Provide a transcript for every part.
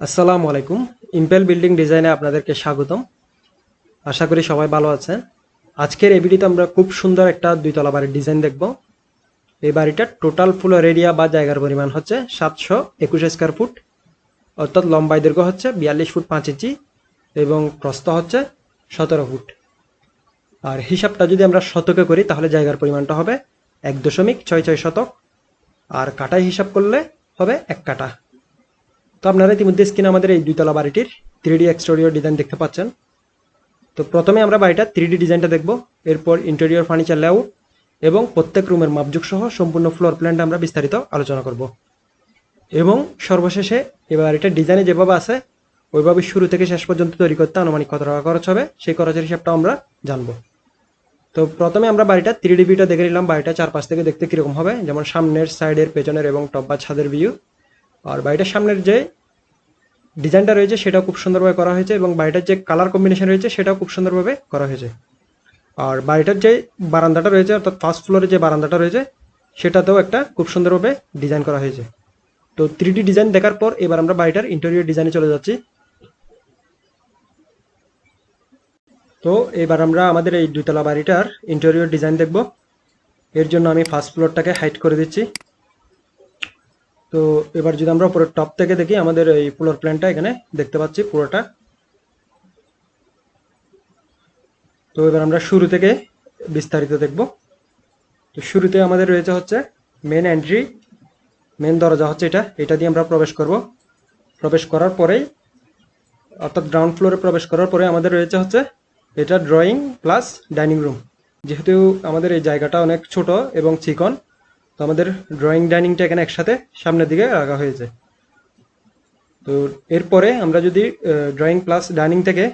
আসসালামু আলাইকুম। Impel building ডিজাইনে আপনাদেরকে স্বাগতম। আশা করি সবাই ভালো আছেন। আজকের এই ভিডিওতে আমরা খুব সুন্দর একটা দুইতলা বাড়ির ডিজাইন দেখব। এই বাড়িটার টোটাল ফ্লোর এরিয়া বা জায়গার পরিমাণ হচ্ছে সাতশো একুশ স্কোয়ার ফুট অর্থাৎ লম্বাই দৈর্ঘ্য হচ্ছে বিয়াল্লিশ ফুট পাঁচ ইঞ্চি এবং প্রস্থ হচ্ছে সতেরো ফুট। আর হিসাবটা যদি আমরা শতকে করি, তাহলে জায়গার পরিমাণটা হবে এক দশমিক ছয় ছয় শতক। আর কাটায় হিসাব করলে হবে এক কাটা। তো আপনারা ইতিমধ্যে স্ক্রিনে আমাদের এই দুইতলা বাড়িটির থ্রি ডি এক্সটেরিয়র ডিজাইন দেখতে পাচ্ছেন। তো প্রথমে আমরা বাড়িটা থ্রি ডি ডিজাইনটা দেখব, এরপর ইন্টেরিয়র ফার্নিচার লেআউট এবং প্রত্যেক রুমের মাপযুগ সহ সম্পূর্ণ ফ্লোর প্ল্যানটা আমরা বিস্তারিত আলোচনা করব। এবং সর্বশেষে এই বাড়িটার ডিজাইনে যেভাবে আছে, ওইভাবে শুরু থেকে শেষ পর্যন্ত তৈরি করতে আনুমানিক কত টাকা খরচ হবে, সেই খরচের হিসাবটা আমরা জানব। তো প্রথমে আমরা বাড়িটা থ্রি ডি ভিউটা দেখে নিলাম। বাড়িটা চারপাশ থেকে দেখতে কীরকম হবে, যেমন সামনের সাইডের পেছনের এবং টপ বা ছাদের ভিউ আর বাড়িটার সামনের যে ডিজাইনটা রয়েছে, সেটাও খুব সুন্দরভাবে করা হয়েছে এবং বাড়িটার যে কালার কম্বিনেশন রয়েছে, সেটাও খুব সুন্দরভাবে করা হয়েছে। আর বাড়িটার যে বারান্দাটা রয়েছে, অর্থাৎ ফার্স্ট ফ্লোরে যে বারান্দাটা রয়েছে, সেটাতেও একটা খুব সুন্দরভাবে ডিজাইন করা হয়েছে। তো থ্রি ডিজাইন দেখার পর এবার আমরা বাড়িটার ইন্টেরিয়র ডিজাইনে চলে যাচ্ছি। তো এবার আমরা আমাদের এই দুতলা বাড়িটার ইন্টেরিয়র ডিজাইন দেখব। এর জন্য আমি ফার্স্ট ফ্লোরটাকে হাইট করে দিচ্ছি। তো এবার যদি আমরা উপরের টপ থেকে দেখি, আমাদের এই ফ্লোর প্ল্যানটা এখানে দেখতে পাচ্ছি পুরোটা। তো এবার আমরা শুরু থেকে বিস্তারিত দেখব। তো শুরুতে আমাদের রয়েছে হচ্ছে মেন এন্ট্রি মেন দরজা হচ্ছে এটা। এটা দিয়ে আমরা প্রবেশ করব। প্রবেশ করার পরেই, অর্থাৎ গ্রাউন্ড ফ্লোরে প্রবেশ করার পরে আমাদের রয়েছে হচ্ছে এটা ড্রয়িং প্লাস ডাইনিং রুম যেহেতু আমাদের এই জায়গাটা অনেক ছোট এবং চিকন তো আমাদের ড্রয়িং ডাইনিংটা এখানে একসাথে সামনের দিকে রাখা হয়েছে। তো এরপরে আমরা যদি ড্রয়িং প্লাস ডাইনিং থেকে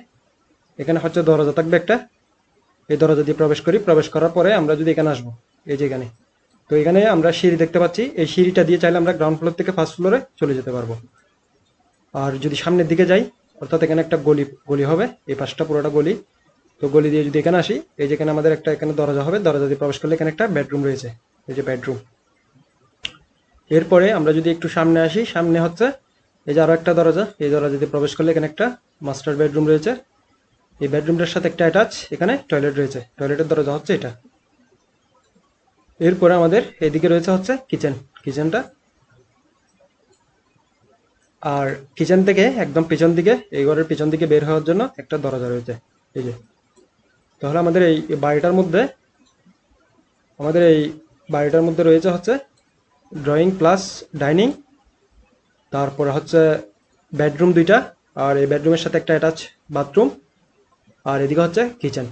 এখানে হচ্ছে দরজা থাকবে একটা। এই দরজা দিয়ে প্রবেশ করি। প্রবেশ করার পরে আমরা যদি এখানে আসব, এই যে এখানে। তো এখানে আমরা সিঁড়ি দেখতে পাচ্ছি। এই সিঁড়িটা দিয়ে চাইলে আমরা গ্রাউন্ড ফ্লোর থেকে ফার্স্ট ফ্লোরে চলে যেতে পারব। আর যদি সামনের দিকে যাই, অর্থাৎ এখানে একটা গলি গলি হবে। এই পাশটা পুরোটা গলি। তো গলি দিয়ে যদি এখানে আসি, এই যে এখানে আমাদের একটা এখানে দরজা হবে। দরজা দিয়ে প্রবেশ করলে এখানে একটা বেডরুম রয়েছে। এই যে বেডরুম এরপরে আমরা যদি একটু সামনে আসি, সামনে হচ্ছে এই যে আরও একটা দরজা। এই দরজা দিয়ে প্রবেশ করলে এখানে একটা মাস্টার বেডরুম রয়েছে। এই বেডরুমটার সাথে একটা অ্যাটাচ এখানে টয়লেট রয়েছে। টয়লেটের দরজা হচ্ছে এটা। এরপরে আমাদের এদিকে রয়েছে হচ্ছে কিচেন কিচেনটা আর কিচেন থেকে একদম পিছন দিকে, এই ঘরের পিছন দিকে বের হওয়ার জন্য একটা দরজা রয়েছে। এই যে। তাহলে আমাদের এই বাড়িটার মধ্যে, আমাদের এই বাড়িটার মধ্যে রয়েছে হচ্ছে ড্রয়িং প্লাস ডাইনিং তারপরে হচ্ছে বেডরুম দুইটা, আর এই বেডরুমের সাথে একটা অ্যাটাচ বাথরুম আর এদিকে হচ্ছে কিচেন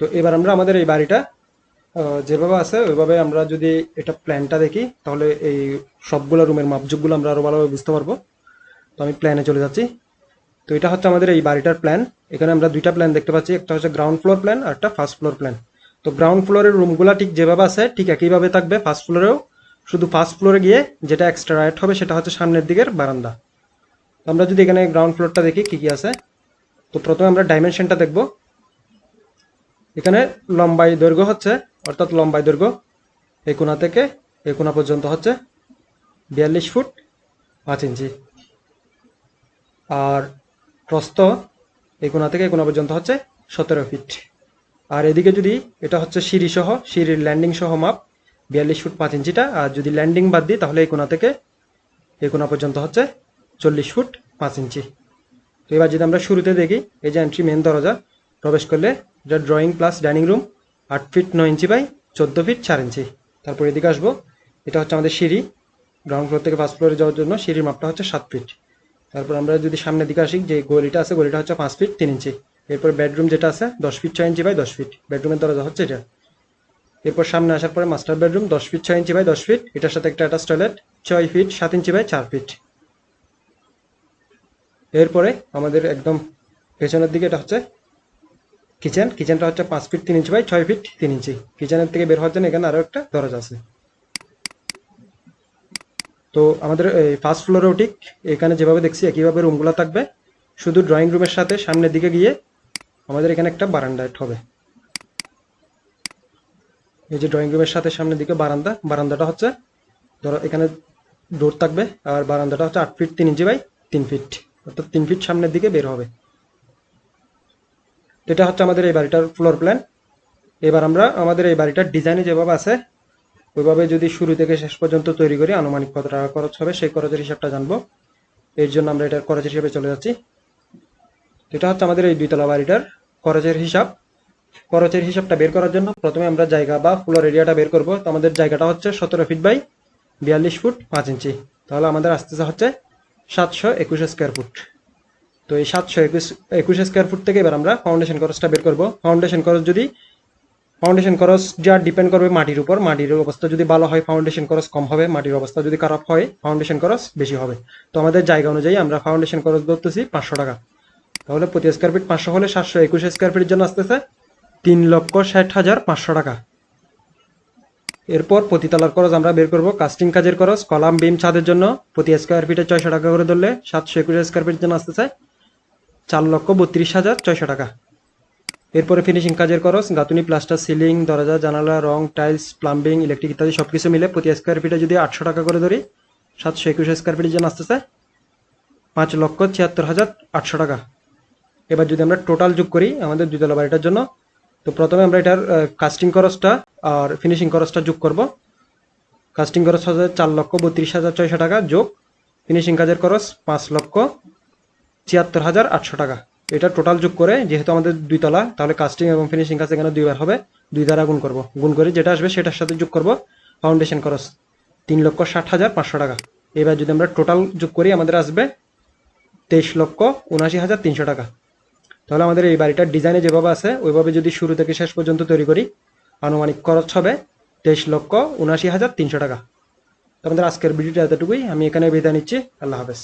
তো এবার আমরা আমাদের এই বাড়িটা যেভাবে আছে ওইভাবে আমরা যদি এটা প্ল্যানটা দেখি, তাহলে এই সবগুলো রুমের মাপযোগগুলো আমরা আরও ভালোভাবে বুঝতে পারব। তো আমি প্ল্যানে চলে যাচ্ছি। তো এটা হচ্ছে আমাদের এই বাড়িটার প্ল্যান এখানে আমরা দুইটা প্ল্যান দেখতে পাচ্ছি, একটা হচ্ছে গ্রাউন্ড ফ্লোর প্ল্যান আর একটা ফার্স্ট ফ্লোর প্ল্যান তো গ্রাউন্ড ফ্লোরের রুমগুলো ঠিক যেভাবে আছে, ঠিক একইভাবে থাকবে। ফার্স্ট ফ্লোরেও শুধু ফার্স্ট ফ্লোরে গিয়ে যেটা এক্সট্রা রাইট হবে সেটা হচ্ছে সামনের দিকের বারান্দা। আমরা যদি এখানে গ্রাউন্ড ফ্লোরটা দেখি, কি কি আছে? তো প্রথমে আমরা ডাইমেনশনটা দেখব। এখানে লম্বাই দৈর্ঘ্য হচ্ছে, অর্থাৎ লম্বাই দৈর্ঘ্য, এই কোণা থেকে এই কোণা পর্যন্ত হচ্ছে বিয়াল্লিশ ফুট পাঁচ ইঞ্চি। আর প্রস্থ এই কোণা থেকে এই কোণা পর্যন্ত হচ্ছে সতেরো ফিট। আর এদিকে যদি এটা হচ্ছে সিঁড়ি সহ সিঁড়ির ল্যান্ডিং সহ মাপ বিয়াল্লিশ ফুট পাঁচ ইঞ্চিটা, আর যদি ল্যান্ডিং বাদ দিই, তাহলে এই কোণা থেকে, এই কোণা পর্যন্ত হচ্ছে চল্লিশ ফুট পাঁচ ইঞ্চি। তো এবার যদি আমরা শুরুতে দেখি, এই যে এন্ট্রি মেন দরজা, প্রবেশ করলে এটা ড্রয়িং প্লাস ডাইনিং রুম আট ফিট নয় ইঞ্চি বাই চোদ্দ ফিট চার ইঞ্চি। তারপর এদিকে আসব, এটা হচ্ছে আমাদের সিঁড়ি। গ্রাউন্ড ফ্লোর থেকে ফার্স্ট ফ্লোরে যাওয়ার জন্য সিঁড়ির মাপটা হচ্ছে সাত ফিট তারপর আমরা যদি সামনের দিকে আসি, যে গলিটা আছে, গলিটা হচ্ছে পাঁচ ফিট তিন ইঞ্চি। এরপর বেডরুম যেটা আছে, দশ ফিট ছয় ইঞ্চি বাই দশ ফিট বেডরুমের দরজা হচ্ছে এটা। এরপর সামনে আসার পরে মাস্টার বেডরুম দশ ফিট ছয় ইঞ্চি বাই দশ ফিট এটার সাথে একটা অ্যাটাচ টয়লেট ছয় ফিট সাত ইঞ্চি বাই চার ফিট এরপরে আমাদের একদম পেছনের দিকে এটা হচ্ছে কিচেন কিচেনটা হচ্ছে পাঁচ ফিট তিন ইঞ্চি বাই ছয় ফিট তিন ইঞ্চি কিচেনের থেকে বের হওয়ার জন্য এখানে আরও একটা দরজা আছে। তো আমাদের এই ফার্স্ট ফ্লোরেও ঠিক এখানে যেভাবে দেখছি একইভাবে রুমগুলো থাকবে। শুধু ড্রয়িং রুমের সাথে সামনের দিকে গিয়ে আমাদের এখানে একটা বারান্দা হবে। এই যে ড্রয়িং রুমের সাথে সামনের দিকে বারান্দা, বারান্দাটা হচ্ছে, ধরো এখানে ডোর থাকবে আর বারান্দাটা হচ্ছে আট ফিট তিন ইঞ্চি বাই তিন ফিট অর্থাৎ তিন ফিট সামনের দিকে বের হবে। এটা হচ্ছে আমাদের এই বাড়িটার ফ্লোর প্ল্যান এবার আমরা আমাদের এই বাড়িটার ডিজাইনে যেভাবে আছে, ওইভাবে যদি শুরু থেকে শেষ পর্যন্ত তৈরি করি, আনুমানিক কত টাকা খরচ হবে, সেই খরচের হিসাবটা জানব। এর জন্য আমরা এটার খরচের হিসাবে চলে যাচ্ছি। এটা হচ্ছে আমাদের এই দুইতলা বাড়িটার খরচের হিসাব। খরচের হিসাবটা বের করার জন্য প্রথমে আমরা জায়গা বা ফ্লোর এরিয়াটা বের করব। তো আমাদের জায়গাটা হচ্ছে সতেরো ফিট বাই বিয়াল্লিশ ফুট পাঁচ ইঞ্চি। তাহলে আমাদের আসতেছে হচ্ছে সাতশো একুশ স্কোয়ার ফুট তো এই সাতশো একুশ একুশ স্কোয়ার ফুট থেকে এবার আমরা ফাউন্ডেশন খরচটা বের করব। ফাউন্ডেশন খরচ যদি ফাউন্ডেশন খরচ যা ডিপেন্ড করবে মাটির উপর, মাটির অবস্থা যদি ভালো হয় ফাউন্ডেশন খরচ কম হবে, মাটির অবস্থা যদি খারাপ হয় ফাউন্ডেশন খরচ বেশি হবে। তো আমাদের জায়গা অনুযায়ী আমরা ফাউন্ডেশন খরচ ধরতেছি পাঁচশো টাকা। তাহলে প্রতি স্কোয়ার ফিট পাঁচশো হলে সাতশো একুশ স্কোয়ার ফিটের জন্য আসতেছে তিন লক্ষ ষাট হাজার পাঁচশো টাকা। এরপর প্রতিতলার খরচ আমরা বের করব। কাস্টিং কাজের খরচ, কলাম, বিম, ছাদের জন্য প্রতি স্কোয়ার ফিটে ছয়শো টাকা করে ধরলে সাতশো একুশ স্কোয়ার ফিটের জন্য আসতেছে চার লক্ষ বত্রিশ হাজার ছয়শো টাকা। এরপরে ফিনিশিং কাজের খরচ, গাঁথুনি প্লাস্টার সিলিং দরজা, জানালা, রং টাইলস প্লাম্বিং ইলেকট্রিক ইত্যাদি সব কিছু মিলে প্রতি স্কোয়ার ফিটে যদি আটশো টাকা করে ধরি, সাতশো একুশ স্কোয়ার ফিটের জন্য আসতেছে পাঁচ লক্ষ ছিয়াত্তর হাজার আটশো টাকা। এবার যদি আমরা টোটাল যোগ করি আমাদের দুতলা বাড়িটার জন্য তো প্রথমে আমরা এটার কাস্টিং খরচটা আর ফিনিশিং খরচটা যোগ করব। কাস্টিং খরচ হচ্ছে চার লক্ষ বত্রিশ হাজার ছয়শো টাকা যোগ। ফিনিশিং কাজের খরচ পাঁচ লক্ষ ছিয়াত্তর হাজার আটশো টাকা। এটা টোটাল যোগ করে, যেহেতু আমাদের দুই তলা, তাহলে কাস্টিং এবং ফিনিশিং কাজ এখানে দুইবার হবে। দুই দ্বারা গুণ করব। গুণ করে যেটা আসবে সেটার সাথে যোগ করব ফাউন্ডেশন খরচ, তিন লক্ষ ষাট হাজার পাঁচশো টাকা। এবার যদি আমরা টোটাল যোগ করি, আমাদের আসবে তেইশ লক্ষ উনআশি হাজার তিনশো টাকা। তাহলে আমাদের এই বাড়িটার ডিজাইনে যেভাবে আছে, ওইভাবে যদি শুরু থেকে শেষ পর্যন্ত তৈরি করি, আনুমানিক খরচ হবে তেইশ লক্ষ উনাশি হাজার তিনশো টাকা। তো আমাদের আজকের ভিডিওটা এতটুকুই। আমি এখানে বিদায় নিচ্ছি। আল্লাহ হাফেজ।